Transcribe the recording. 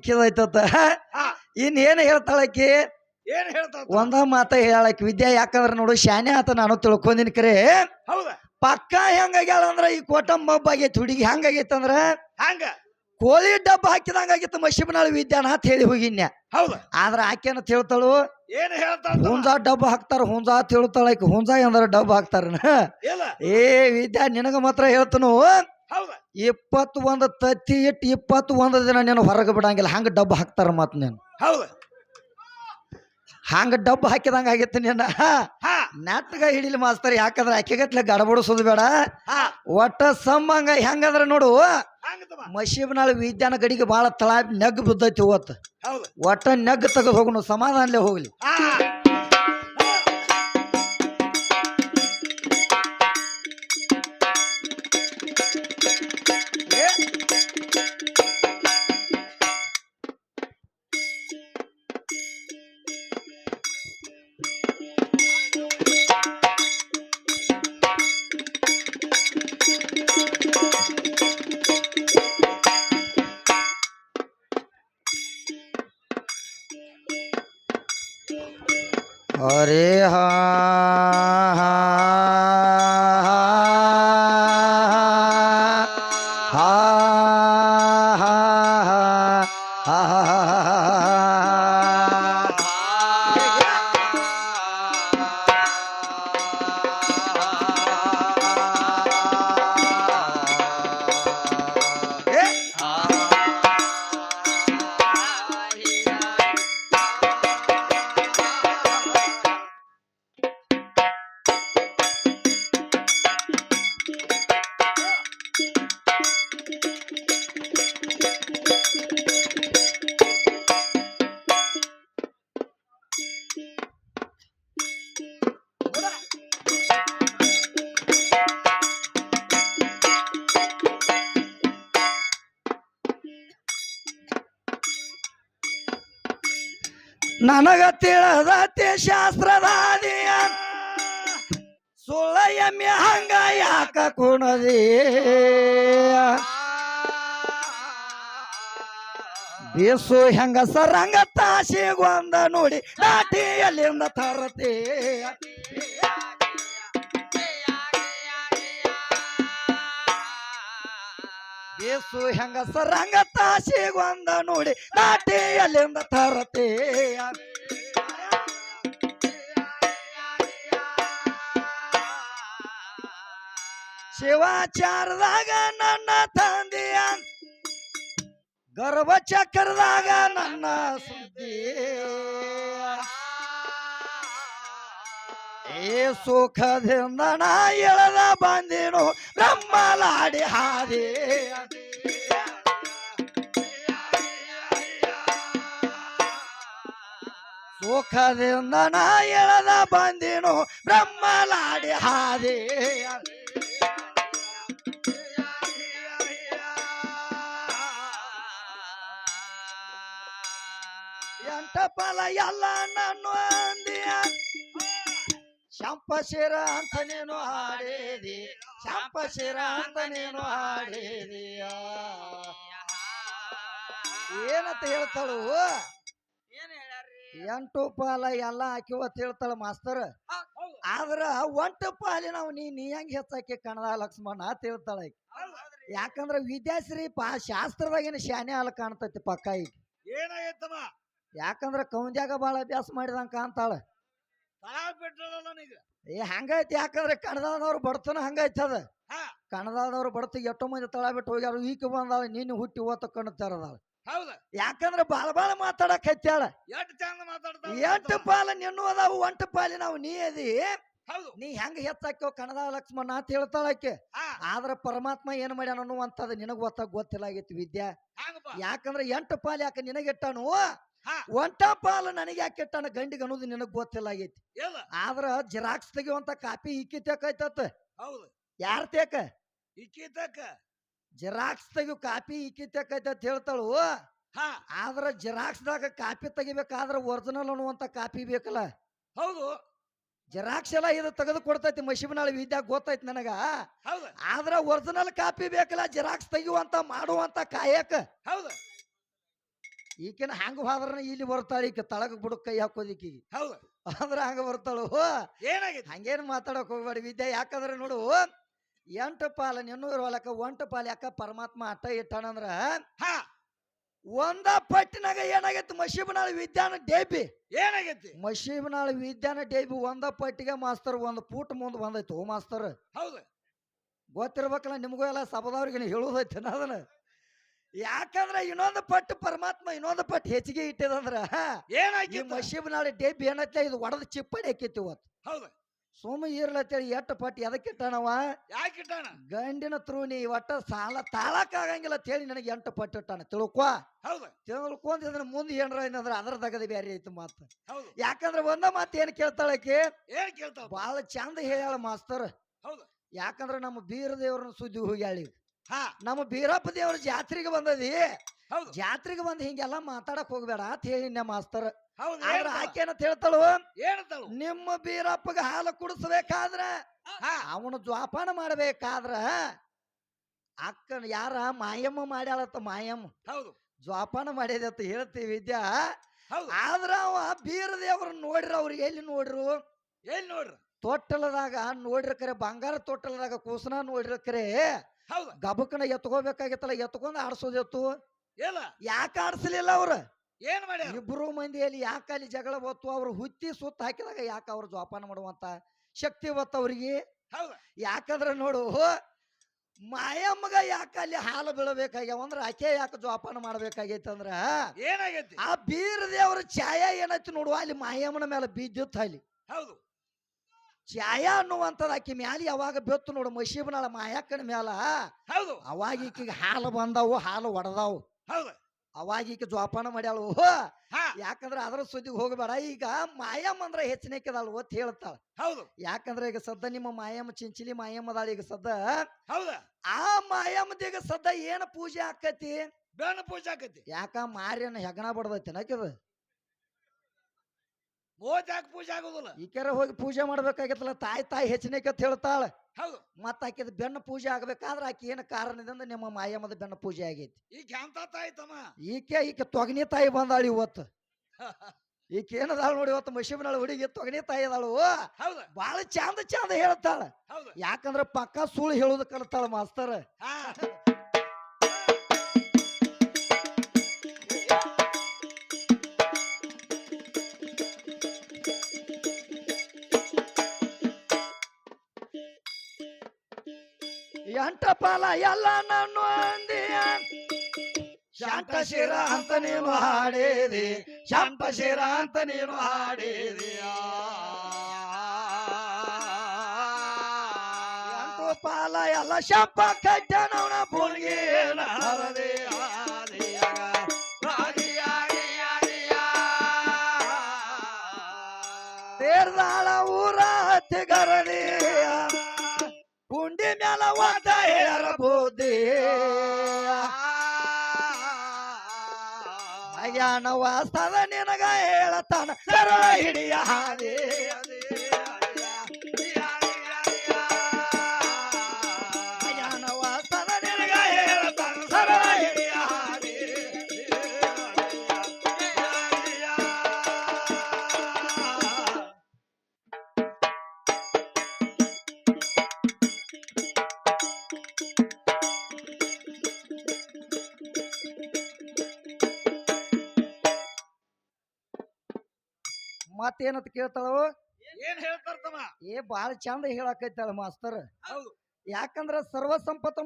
ಇಕ್ಕಿದೈತತ್ತ ಹಾ ಇನ್ ಏನ್ ಹೇಳ್ತಾಳಕಿ ಏನ್ ಹೇಳ್ತಾಳ ಒಂದ ಮಾತ ಹೇಳಕ್ ವಿದ್ಯಾ ಯಾಕಂದ್ರ ನೋಡು ಶಾನೆ ಆತ ನಾನು ತಿಳ್ಕೊಂಡಿನ ಕರೆ. ಹೌದಾ? ಪಕ್ಕ ಹೆಂಗಾಗ್ಯಾಳ ಅಂದ್ರ ಈ ಕೋಟಮ್ಮ ಆಗೈತಿ ಹುಡುಗಿ ಹೆಂಗಾಗೈತಿ ಅಂದ್ರ ಹಂಗ? ಕೋಳಿ ಡಬ್ಬ ಹಾಕಿದಂಗ ಆಗಿತ್ತು ಮಶಿಬನಾಳು ವಿದ್ಯಾನ ಅಂತ ಹೇಳಿ ಹೋಗಿನ್ಯ. ಹೌದ? ಆದ್ರ ಆಕೆನ ತಿಳ್ತಾಳು? ಏನ್ ಹೇಳ್ತಾಳ ಹುಂಜಾ ಡಬ್ಬ ಹಾಕ್ತಾರ ಹುಂಜಾ ಅಂತ ಹೇಳ್ತಾಳ ಹುಂಜ ಅಂದ್ರ ಡಬ್ಬ ಹಾಕ್ತಾರ ಏ ವಿದ್ಯಾ ನಿನಗ ಮಾತ್ರ ಹೇಳ್ತನು. ಹೌದ. ಇಪ್ಪತ್ತು ಒಂದು ತತ್ತಿ ಇಟ್ಟು ಇಪ್ಪತ್ತು ಒಂದು ದಿನ ನೀನು ಹೊರಗೆ ಬಿಡಂಗಿಲ್ಲ. ಹಂಗ ಡಬ್ಬ ಹಾಕ್ತಾರ ಮತ್ ನೀನು. ಹೌದು. ಹಂಗ ಡಬ್ಬ ಹಾಕಿದಂಗ ಆಗಿತ್ತು ನೀನು. ಹಾ. ನಾಟಕ ಹಿಡಿಲಿ ಮಾಸ್ತರ್ ಯಾಕಂದ್ರೆ ಅಕ್ಕಿಗತ್ಲೆ ಗಡಬಡಿಸೋದು ಬೇಡ. ಒಟ್ಟ ಸಮ್ಮಂಗ ಹೆಂಗಂದ್ರ ನೋಡು ಮಶೀಬ್ನಾಳ ವಿದ್ಯಾನ ಗಡಿಗೆ ಬಾಳ ತಳ ನೆಗ್ ಬಿದ್ದೈತಿ ಇವತ್ತು. ಒಟ್ಟ ನೆಗ್ ತೆಗೆದು ಹೋಗ್ನು ಸಮಾಧಾನಲೇ ಹೋಗ್ಲಿ. ಹಾ ಅರೆ ಹಾ ಹಾ ನನಗ ತಿಳಿದತೆ ಶಾಸ್ತ್ರದಾದಿಯ ಸುಳ್ಳ ಎಮ್ಮೆ ಹಂಗ ಯಾಕ ಕುಣದಿ? ಬೇಸು ಹೆಂಗ ಸರಂಗ ತಾಸಿಗೊಂದ ನೋಡಿ ದಾಟಿ ಎಲ್ಲಿಂದ ತರತೆ? ಬೇಸು ಹೆಂಗ ಸರಂಗ ತಾಸಿಗೊಂದ ನೋಡಿ ನಾಟಿ ಅಲ್ಲಿಂದ ತರತೆ. ಶಿವಾಚಾರದಾಗ ನನ್ನ ತಂದೆಯ ಗರ್ಭ ಚಕ್ರದಾಗ ನನ್ನ ಸುದ್ದಿ. ಏ ಸುಖದಿಂದ ನಾ ಎಳದ ಬಂದಿನು ಲಾಡಿ ಹಾದಿ. ಸುಖದಿಂದ ನಾ ಎಳದ ಬಂದಿನು ಬ್ರಹ್ಮಲಾಡಿ ಹಾದಿ. ಎಂಟ ಫಲ ಎಲ್ಲ ನಾನು ಶಂಪಶಿರ ಅಂತ ನೀನು ಹಾಡಿದಿ. ಶಂಪಶಿರ ಅಂತ ನೀನು ಹಾಡೇದಿಯ. ಏನಂತ ಹೇಳ್ತಾಳು? ಎಂಟು ಪಾಲ ಎಲ್ಲ ಹಾಕಿವತ್ ಹೇಳ್ತಾಳ ಮಾಸ್ತರ್. ಆದ್ರ ಒಂಟು ಪಾಲಿ ನಾವು ನೀ ನೀ ಹೆಂಗ್ ಹೆಚ್ಚಾಕಿ ಕಣದ ಲಕ್ಷ್ಮಣ ಅಂತ ಹೇಳ್ತಾಳ. ಯಾಕಂದ್ರ ವಿದ್ಯಾಶ್ರೀ ಪಾ ಶಾಸ್ತ್ರದಾಗಿನ ಶಾನೆ ಅಲ್ಲ ಕಾಣ್ತೈತಿ ಪಕ್ಕ ಈಗ. ಏನಾಗೈತಮ್ಮ? ಯಾಕಂದ್ರ ಕೌಂದ್ಯಾಗ ಬಾಳ ಅಭ್ಯಾಸ ಮಾಡಿದಂಗ ಕಾಣ್ತಾಳ. ಏ ಹಂಗೈತಿ ಯಾಕಂದ್ರೆ ಕಣದಾನವ್ರು ಬಡತನ ಹಂಗೈತಿ ಅದ. ಕಣದಾನವ್ರು ಬಡತ ಎಷ್ಟೋ ಮಂದಿ ತಳ ಬಿಟ್ಟು ಹೋಗ್ಯಾರ ಈಕ ಬಂದಾಳ ನೀನು ಹುಟ್ಟಿ ಓತ ಕಣ್ಣು ತೆರದಾಳ. ಯಾಕಂದ್ರೆ ಬಾಳ ಬಾಳ ಮಾತಾಡಕ್ ಹಚ್ಚಾಳ ಎಂಟು ಪಾಲ ನಿನ್ನೂ ಅದಾವು ಒಂಟು ಪಾಲಿ ನಾವು ನೀ ಅದಿ. ನೀ ಹೆಂಗ ಹೆಚ್ಚಾಕ್ಯೋ ಕಣದ ಲಕ್ಷ್ಮಣ ಅಂತ ಹೇಳ್ತಾಳಕ್ಕೆ ಆದ್ರ ಪರಮಾತ್ಮ ಏನ್ ಮಾಡ್ಯಾನ ಅನ್ನುವಂಥದ್ದು ನಿನಗ ಗೊತ್ತಾಗ ಗೊತ್ತಿಲ್ಲ ಆಗೈತಿ ವಿದ್ಯಾ. ಯಾಕಂದ್ರೆ ಎಂಟು ಪಾಲ್ ಯಾಕೆ ನಿನಗಿಟ್ಟಾನು ಒಂಟ ಪಾಲು ನನಗೆ ಯಾಕೆ ಗಂಡಿಗೆ ಅನ್ನೋದು ನಿನಗ್ ಗೊತ್ತಿಲ್ಲ ಆಗೈತಿ. ಆದ್ರ ಜಿರಾಕ್ಸ್ ತೆಗಿಯುವಂತ ಕಾಪಿ ಇಕ್ಕಿ ತೆಕೈತತ್ ಹೌದು. ಯಾರ್ ತೇಕ? ಇಕ್ಕಿತಕ್ಕ ಜೆರಾಕ್ಸ್ ತೆಗಿಯು ಕಾಪಿ ಇಕ್ಕಿ ತೆಕೈತೆ ಅಂತ ಹೇಳ್ತಾಳು. ಆದ್ರ ಜೆರಾಕ್ಸ್ ದಾಗ ಕಾಪಿ ತೆಗಿಬೇಕಾದ್ರ ಒರಿಜಿನಲ್ ಅನ್ನುವಂತ ಕಾಪಿ ಬೇಕಲ್ಲ. ಹೌದು. ಜೆರಾಕ್ಸ್ ಎಲ್ಲ ಇದು ತೆಗೆದು ಕೊಡ್ತೈತಿ ಮಶಿಬನಾಳ ವಿದ್ಯಾ ಗೊತ್ತೈತಿ ನನಗ. ಆದ್ರ ಒರಿಜಿನಲ್ ಕಾಪಿ ಬೇಕಲ್ಲ ಜೆರಾಕ್ಸ್ ತೆಗಿಯುವಂತ ಮಾಡುವಂತ ಕಾಯಕ. ಹೌದು. ಈಕಿನ ಹಂಗ ಹೋದ್ರನ ಇಲ್ಲಿ ಬರ್ತಾಳ ಈಕೆ ತಳಗ ಬುಡಕ್ ಕೈ ಹಾಕೋದಿಕ್ಕಿ ಹೌದು. ಅಂದ್ರ ಹಂಗ ಬರ್ತಾಳು. ಏನಾಗೈತಿ? ಹಂಗೇನು ಮಾತಾಡಕ್ ಹೋಗ್ಬೇಡಿ ವಿದ್ಯೆ. ಯಾಕಂದ್ರೆ ನೋಡು ಎಂಟು ಪಾಲ ನಿನ್ನೂರು ಹೊಲಕ್ಕ ಒಂಟು ಪಾಲ ಯಾಕ ಪರಮಾತ್ಮ ಅಟ್ಟ ಇಟ್ಟಾನಂದ್ರ ಹಾ. ಒಂದ ಪಟ್ಟಿನಾಗ ಏನಾಗೈತಿ? ಮಶೀಬನಾಳ ವಿದ್ಯಾನ ಡೇಬಿ. ಏನಾಗೈತಿ? ಮಶೀಬನಾಳ ವಿದ್ಯಾನ ಡೇಬಿ ಒಂದ ಪಟ್ಟಿಗೆ ಮಾಸ್ತರ್ ಒಂದ್ ಪೂಟ್ ಮುಂದ್ ಬಂದೈತಿ ಓ ಮಾಸ್ತರ್. ಹೌದು. ಗೊತ್ತಿರ್ಬೇಕಲ್ಲ ನಿಮಗೂ ಎಲ್ಲ ಸಭದವ್ರಿಗೆ ಹೇಳುದೈತಿ ಅದನ್ನ? ಯಾಕಂದ್ರ ಇನ್ನೊಂದು ಪಟ್ಟು ಪರಮಾತ್ಮ ಇನ್ನೊಂದು ಪಟ್ಟು ಹೆಚ್ಚಿಗೆ ಇಟ್ಟಿದಂದ್ರ ಏನಾಗಿ ಮಶೀಬ್ ನಾಳೆ ಡೇಬಿ ಇದು ಒಡದ ಚಿಪ್ಪಡಿ ಹಾಕಿತ್ತು ಇವತ್ತು. ಹೌದು. ಸುಮ್ಮ ಇರ್ಲತ್ತೇಳಿ ಎಟ್ಟು ಪಟ್ಟು ಎದಕ್ಕೆ ಇಟ್ಟಾನವ? ಯಾಕೆ ಇಟ್ಟಾನ? ಗಂಡಿನ ತ್ರೂನಿ ಒಟ್ಟ ಸಾಲ ತಾಳಕ್ ಆಗಂಗಿಲ್ಲ ಅಂತ ಹೇಳಿ ನನಗೆ ಎಂಟು ಪಟ್ಟು ಇಟ್ಟಾನ. ತಿಳ್ಕೊ. ಹೌದು. ತಿಳ್ಕೊಂಡ್ ಇದ್ರ ಮುಂದೆ ಏನರ ಏನಂದ್ರ ಅದ್ರ ತಗದ ಬ್ಯಾರೆ ಐತಿ ಮಾತು. ಹೌದು. ಯಾಕಂದ್ರ ಒಂದ ಮಾತು ಏನ್ ಕೇಳ್ತಾಳಕ್ಕೆ ಏನ್ ಕೇಳ್ತಾವ ಬಹಳ ಚಂದ ಹೇಳ ಮಾಸ್ತರ್. ಹೌದು. ಯಾಕಂದ್ರ ನಮ್ಮ ಬೀರ ದೇವ್ರನ್ನ ಸುದ್ದಿ ಹೋಗ್ಯಾಳಿ ಹಾ. ನಮ್ಮ ಬೀರಪ್ಪ ದೇವ್ರ ಜಾತ್ರೆಗೆ ಬಂದದಿ. ಹೌದು. ಜಾತ್ರೆಗೆ ಬಂದ್ ಹಿಂಗೆಲ್ಲ ಮಾತಾಡಕ್ ಹೋಗ್ಬೇಡ ಅಂತ ಹೇಳಿ ಮಾಸ್ತರ್. ಹೌದು ಆದ್ರ ಏನಂತ ಹೇಳ್ತಾಳು. ನಿಮ್ಮ ಬೀರಪ್ಪಗ ಹಾಲು ಕುಡಿಸ್ಬೇಕಾದ್ರ ಅವನು ಜ್ವಾಪಾನ ಮಾಡ್ಬೇಕಾದ್ರ ಅಕ್ಕ ಯಾರ ಮಾಯಮ್ಮ ಮಾಡ್ಯಾಳತ್ತ ಮಾಯಮ್ಮ. ಹೌದು. ಜ್ವಾಪಾನ ಮಾಡ್ಯದತ್ತ ಅಂತ ಹೇಳ್ತೀವಿ ವಿದ್ಯಾ. ಆದ್ರ ಅವ ಬೀರದೇವ್ರ ನೋಡ್ರಿ ಅವ್ರಿಗೆ ಎಲ್ಲಿ ನೋಡ್ರು? ಎಲ್ಲಿ ನೋಡ್ರಿ? ತೊಟ್ಟಲದಾಗ ನೋಡ್ರಿ ಕರೆ ಬಂಗಾರ ತೊಟ್ಟಲದಾಗ ಕೂಸನ ನೋಡ್ರಿ ಕರೆ. ಹೌದು. ಗಬಕನ ಎತ್ಕೋಬೇಕಾಗಿತ್ತಲ್ಲ ಎತ್ಕೊಂಡ್ ಆಡ್ಸೋದಿತ್ತು? ಇಲ್ಲ. ಯಾಕೆ ಆಡ್ಸಲಿಲ್ಲ ಅವ್ರ? ಏನ್ ಮಾಡಿ ಇಬ್ರು ಮಂದಿಯಲ್ಲಿ ಯಾಕೆ ಅಲ್ಲಿ ಜಗಳ ಬತ್ತು ಅವ್ರು ಹುತ್ತಿ ಸುತ್ತ ಹಾಕಿದಾಗ ಯಾಕೆ ಅವ್ರು ಜೋಪಾನ ಮಾಡುವಂತ ಶಕ್ತಿ ಬತ್ತ ಅವ್ರಿಗೆ? ಹೌದು. ಯಾಕಂದ್ರೆ ನೋಡು ಮಾಯಮ್ಮಗ ಯಾಕೆ ಅಲ್ಲಿ ಹಾಲು ಬೀಳಬೇಕಾಗ್ಯಾವ ಅಂದ್ರೆ ಆಕೆ ಯಾಕೆ ಜೋಪಾನ ಮಾಡ್ಬೇಕಾಗೈತಂದ್ರ? ಏನಾಗೈತಿ? ಆ ಬೀರದೇ ಅವ್ರ ಛಾಯಾ ಏನಾಯ್ತು ನೋಡುವ ಅಲ್ಲಿ ಮಾಯಮ್ಮನ ಮೇಲೆ ಬಿದ್ದಿತ್ತು ಅಲ್ಲಿ. ಹೌದು. ಛಾಯಾ ಅನ್ನುವಂಥದ್ದು ಆಕಿ ಮ್ಯಾಲ ಯಾವಾಗ ಬೆತ್ತು ನೋಡು ಮಶೀಬನಾಳ ಮಾಯಕ್ಕನ ಮ್ಯಾಲ ಹೌದು. ಅವಾಗ ಈಕಿಗೆ ಹಾಲು ಬಂದಾವು ಹಾಲು ಒಡದಾವು. ಹೌದು. ಅವಾಗ ಈಕೆ ಜೋಪಾನ ಮಾಡ್ಯಾಳು ಹಾ. ಯಾಕಂದ್ರೆ ಅದ್ರ ಸುದ್ದಿಗೆ ಹೋಗಬೇಡ ಈಗ ಮಾಯಮ್ಮ ಅಂದ್ರ ಹೆಚ್ಚಿನಕ್ಕಿದಾಳು ಒತ್ ಹೇಳ್ತಾಳ. ಹೌದು. ಯಾಕಂದ್ರೆ ಈಗ ಸದ್ದ ನಿಮ್ಮ ಮಾಯಮ್ಮ ಚಿಂಚಿಲಿ ಮಾಯಮ್ಮ ಅದಾಳ ಈಗ ಸದ್ದ ಹೌದ. ಆ ಮಾಯಮ್ಮದೀಗ ಸದ್ದ ಏನ ಪೂಜೆ ಆಕತಿ? ಬೇಣ ಪೂಜೆ ಆಕತಿ. ಯಾಕ ಮಾರಿಯನ್ನ ಹೆಗಣ ಬಡದೈತಿ ನಕಿದ ಪೂಜೆ ಆಗೋದಿಲ್ಲ. ಈಕೆರ ಹೋಗಿ ಪೂಜೆ ಮಾಡ್ಬೇಕಾಗಿತ್ತಲ್ಲ ತಾಯಿ ತಾಯಿ ಹೆಚ್ಚಿನಕ್ಕೆ ಹೇಳ್ತಾಳ. ಹೌದು. ಮತ್ತ ಆಕಿದ ಬೆನ್ನ ಪೂಜೆ ಆಗ್ಬೇಕಾದ್ರ ಆಕಿ ಏನ ಕಾರಣದಿಂದ ನಿಮ್ಮ ಮಾಯಮ್ಮದ ಬೆನ್ನ ಪೂಜೆ ಆಗೈತಿ? ಈಗ ಎಂತ ತಾಯಿ ತಮ್ಮ? ಈಕೆ ಈಕೆ ತೊಗನಿ ತಾಯಿ ಬಂದಾಳ ಇವತ್ತು. ಈಕೆ ಏನದಾಳ ನೋಡಿ ಇವತ್ತು ಮಶೀಬ್ನಾಳ ಹುಡುಗಿ ತೊಗನಿ ತಾಯಿ ಅದಾಳು. ಹೌದು. ಬಾಳ ಚಂದ ಚಂದ ಹೇಳ್ತಾಳ. ಹೌದು. ಯಾಕಂದ್ರ ಪಕ್ಕ ಸುಳ್ಳು ಹೇಳುದು ಕಲ್ತಾಳ ಮಾಸ್ತರ್. ಹಾ ಎಂಟ ಪಾಲ ಎಲ್ಲ ನಾನು ಅಂದಿಯ ಶಾಂತ ಶಿರ ಅಂತ ನೀನು ಹಾಡೇದಿ. ಶಾಂತ ಶಿರ ಅಂತ ನೀನು ಹಾಡಿದಿ. ಎಂಟು ಪಾಲ ಎಲ್ಲ ಶಾಪ ಕಟ್ಟನವನ ಭೂಮಿಗೆ ಹರದೆ ತೇರ್ದಾಳ ಊರ ಹತ್ತಿಗರದಿ ಗುಂಡಿ ಮ್ಯಾಲ ಒದ್ದ ಹೇರ ಬುದ್ಧಿ ಅಯ್ಯಾನ ವಾಸ್ತವ ನಿನಗ ಹೇಳತಾನ ಸರಳ ಹಿಡಿಯ ಹಾದಿ ಮತ್ತೇನಂತ ಕೇಳ್ತಾಳು? ಏನ್ ಹೇಳ್ತಾರ ತಮ್ಮ? ಏ ಬಾಳ ಚಂದ ಹೇಳಕೈತಾಳ ಮಾಸ್ತರ್. ಯಾಕಂದ್ರ ಸರ್ವ ಸಂಪತ್ತ